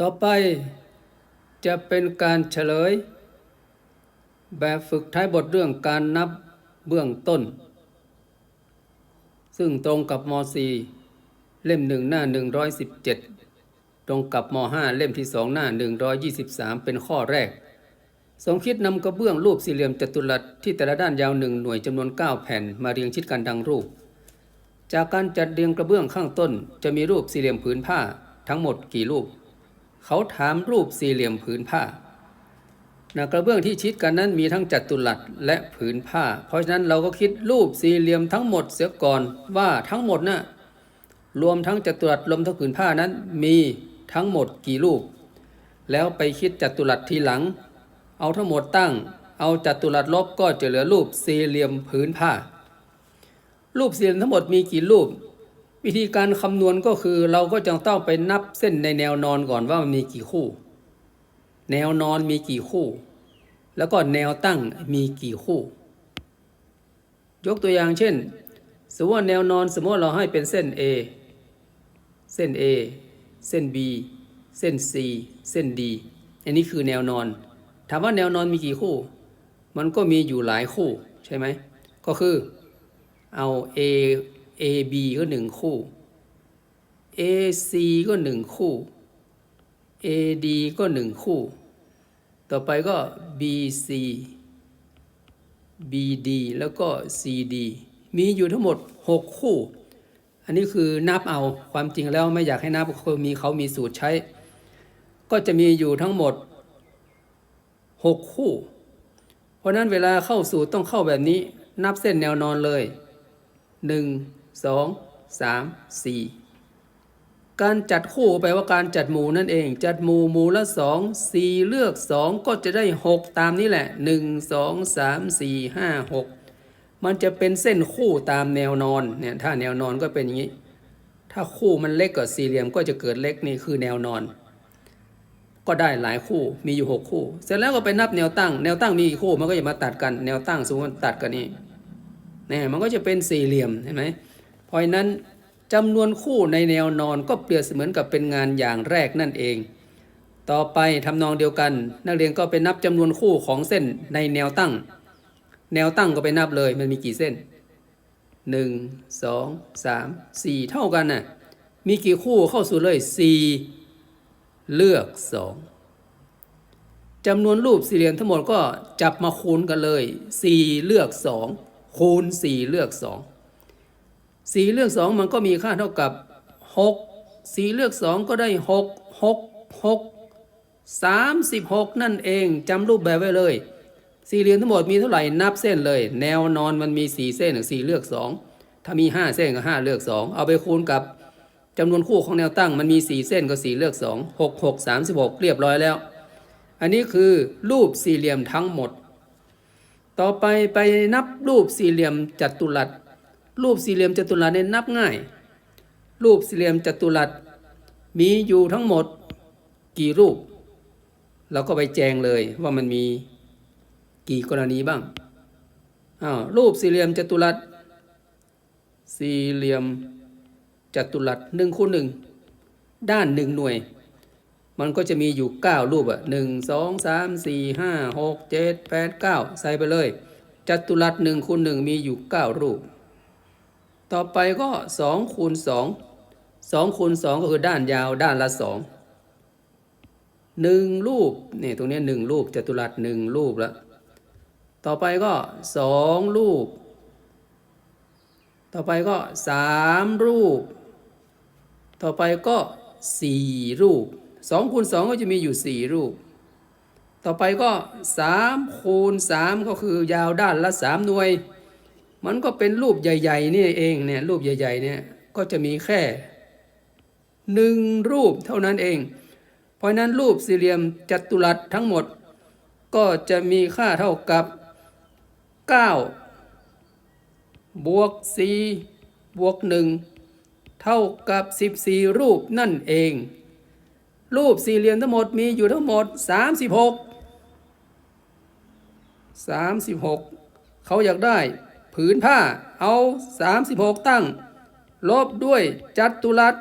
ต่อไปจะเป็นการเฉลย แบบฝึกท้ายบทเรื่องการนับเบื้องต้น ซึ่งตรงกับม .4 เล่มหนึ่งหน้า 117 ตรงกับม .5 เล่มที่สองหน้า 123 เป็นข้อแรก สมคิดนำกระเบื้องรูปสี่เหลี่ยมจัตุรัสที่แต่ละด้านยาวหนึ่งหน่วยจำนวน 9 แผ่นมาเรียงชิดกันดังรูป จากการจัดเรียงกระเบื้องข้างต้น จะมีรูปสี่เหลี่ยมผืนผ้าทั้งหมดกี่รูป เขาถามรูปสี่เหลี่ยมผืนผ้านะกระเบื้องที่ชิดกันนั้นมีทั้งจัตุรัสและผืนผ้า เพราะฉะนั้นเราก็คิดรูปสี่เหลี่ยมทั้งหมดเสียก่อนว่าทั้งหมดนะ่ะรวมทั้งจัตุรัสรวมทั้งผืนผ้านั้นมีทั้งหมดกี่รูป แล้วไปคิดจัตุรัสทีหลัง เอาทั้งหมดตั้ง เอาจัตุรัสลบก็จะเหลือรูปสี่เหลี่ยมผืนผ้า รูปสี่เหลี่ยมทั้งหมดมีกี่รูป วิธีการคำนวณก็คือเราก็จะต้องไปนับเส้นในแนวนอนก่อนว่ามันมีกี่คู่ แนวนอนมีกี่คู่ แล้วก็แนวตั้งมีกี่คู่ ยกตัวอย่างเช่น สมมติว่าแนวนอนสมมติเราให้เป็นเส้น A เส้น A เส้น B เส้น C เส้น D อันนี้คือแนวนอน ถามว่าแนวนอนมีกี่คู่ มันก็มีอยู่หลายคู่ใช่ไหม ก็คือเอา A A B ก็หนึ่งคู่ A C ก็หนึ่งคู่ A D ก็หนึ่งคู่ ต่อไปก็ B C B D แล้วก็ C D มีอยู่ทั้งหมด 6 คู่ อันนี้คือนับเอาความจริงแล้วไม่อยากให้นับคือมีเขามีสูตรใช้ ก็จะมีอยู่ทั้งหมด 6 คู่ เพราะนั้นเวลาเข้าสูตรต้องเข้าแบบนี้ นับเส้นแนวนอนเลย 1 2 3 4การจัดคู่แปลว่าการจัดหมู่นั่นเอง จัดหมู่หมู่ละสองสี่เลือกสองก็จะได้หกตามนี้แหละหนึ่งสองสามสี่ห้าหกมันจะเป็นเส้นคู่ตามแนวนอนเนี่ยถ้าแนวนอนก็เป็นอย่างนี้ ถ้าคู่มันเล็กกว่าสี่เหลี่ยมก็จะเกิดเล็กนี่คือแนวนอน ก็ได้หลายคู่มีอยู่หกคู่ เสร็จแล้วก็ไปนับแนวตั้ง แนวตั้งมีกี่คู่มันก็จะมาตัดกันแนวตั้งสมมติตัดกันนี่เนี่ยมันก็จะเป็นสี่เหลี่ยมเห็นไหม เพราะฉะนั้นจำนวนคู่ในแนวนอนก็เปรียบเสมือนกับเป็นงานอย่างแรกนั่นเอง ต่อไปทำนองเดียวกัน นักเรียนก็ไปนับจำนวนคู่ของเส้นในแนวตั้ง แนวตั้งก็ไปนับเลยมันมีกี่เส้น 1 2 3 4 เท่ากันน่ะมีกี่คู่เข้าสู่เลย 4 เลือก 2จำนวนรูปสี่เหลี่ยมทั้งหมดก็จับมาคูณกันเลย 4 เลือก 2 คูณ 4 เลือก 2 4เลือก2มันก็มีค่าเท่ากับ6 4เลือก2ก็ได้6 6 6 36นั่นเองจำรูปแบบไว้เลย สี่เหลี่ยมทั้งหมดมีเท่าไหร่นับเส้นเลย แนวนอนมันมีสี่เส้นสี่เลือกสองถ้ามีห้าเส้นก็ห้าเลือกสองเอาไปคูณกับจำนวนคู่ของแนวตั้งมันมีสี่เส้นก็สี่เลือกสองหกหกสามสิบหกเรียบร้อยแล้ว อันนี้คือรูปสี่เหลี่ยมทั้งหมด ต่อไปไปนับรูปสี่เหลี่ยมจัตุรัส รูปสี่เหลี่ยมจัตุรัสเนี่ยนับง่าย รูปสี่เหลี่ยมจัตุรัสมีอยู่ทั้งหมดกี่รูป เราก็ไปแจงเลยว่ามันมีกี่กรณีบ้างอ้าวรูปสี่เหลี่ยมจัตุรัสสี่เหลี่ยมจัตุรัสหนึ่งคูณหนึ่งด้านหนึ่งหน่วย มันก็จะมีอยู่ 9 รูปอะหนึ่งสองสามสี่ห้าหกเจ็ดแปดเก้าใส่ไปเลย จัตุรัสหนึ่งคูณหนึ่งมีอยู่ 9 รูป ต่อไปก็สองคูณสองสองคูณสองก็คือด้านยาวด้านละสองหนึ่งรูปนี่ตรงนี้หนึ่งรูปจัตุรัสหนึ่งรูปแล้วต่อไปก็สองรูป ต่อไปก็สามรูป ต่อไปก็สี่รูปสองคูณสองก็จะมีอยู่สี่รูป ต่อไปก็สามคูณสามก็คือยาวด้านละสามหน่วย มันก็เป็นรูปใหญ่ ๆ นี่เองเนี่ยรูปใหญ่ ๆ เนี่ยก็จะมีแค่หนึ่งรูปเท่านั้นเอง เพราะนั้นรูปสี่เหลี่ยมจัตุรัสทั้งหมด ก็จะมีค่าเท่ากับ 9 บวก 4 บวก 1 เท่ากับ 14 รูปนั่นเอง รูปสี่เหลี่ยมทั้งหมดมีอยู่ทั้งหมด 36 36 เขาอยากได้ ผืนผ้าเอา 36 ตั้ง ลบด้วยจัตุรัส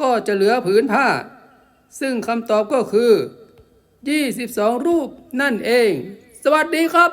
ก็จะเหลือผืนผ้า ซึ่งคำตอบก็คือ 22 รูปนั่นเอง สวัสดีครับ